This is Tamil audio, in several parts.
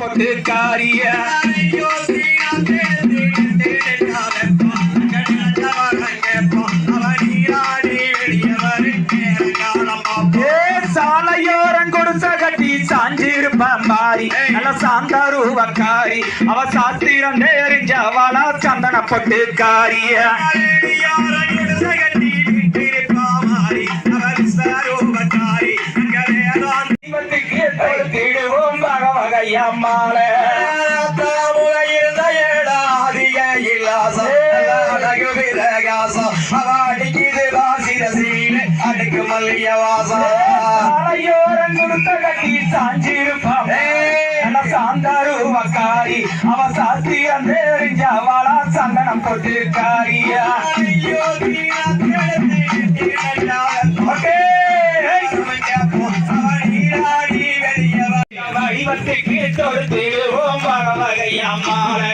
பொதுக்காரிய ஏ நல்ல சாந்தாருவக்காரி அவ சாஸ்திரம் தெரிஞ்சவளா சந்தன பொட்டுக்காரியா வகையம்மாளே சாலையோரம் கொடுத்த கட்டி சாஞ்சிருப்பான் நல்ல சாந்தாருவக்காரி அவ சாஸ்திரம் தெரிஞ்சவளா சந்தனம் பொட்டுக்காரியா வடிவத்துக்கு தொடுத்திடுவோம் வக வகையம்மாளே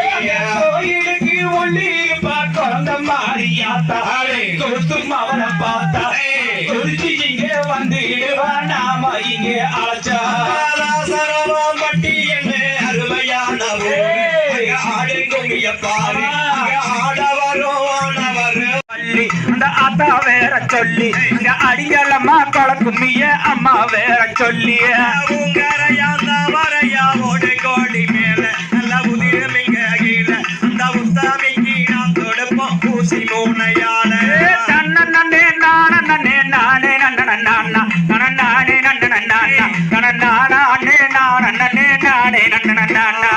கோயிலுக்கு உள்ளிருப்பா குழந்த மாறியாத்தாளே கொடுத்தும் அவனை பார்த்தா. குறிச்சி இங்க வந்துடுவா நாம இங்க அழைச்சா பள்ளி அந்த அத்தா வேற சொல்லி இங்க அடிங்களம்மா குழக்குமிய அம்மா வேற சொல்லி தன்ன நன்னே நான நன்னே நானே நன்ன நானா நன நானே நன்ன நானா நன நானா அண்ணே நானே நன்ன நானா